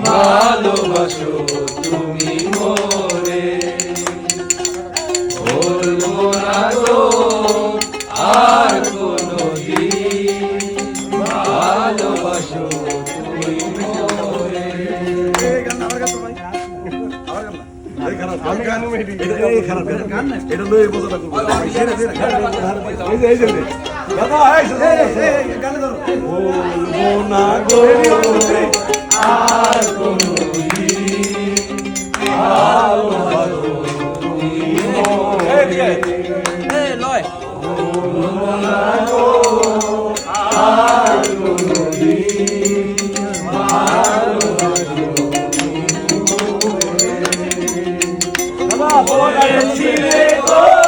ভালোবাসো তুমি মোরে ভুলবো না তো আর কোনো দিন ভালোবাসো তুমি মোরে এটা লই বোঝা এই যে এই যে দাদা এই গানে ধরো বলব না গো এই লয় বলব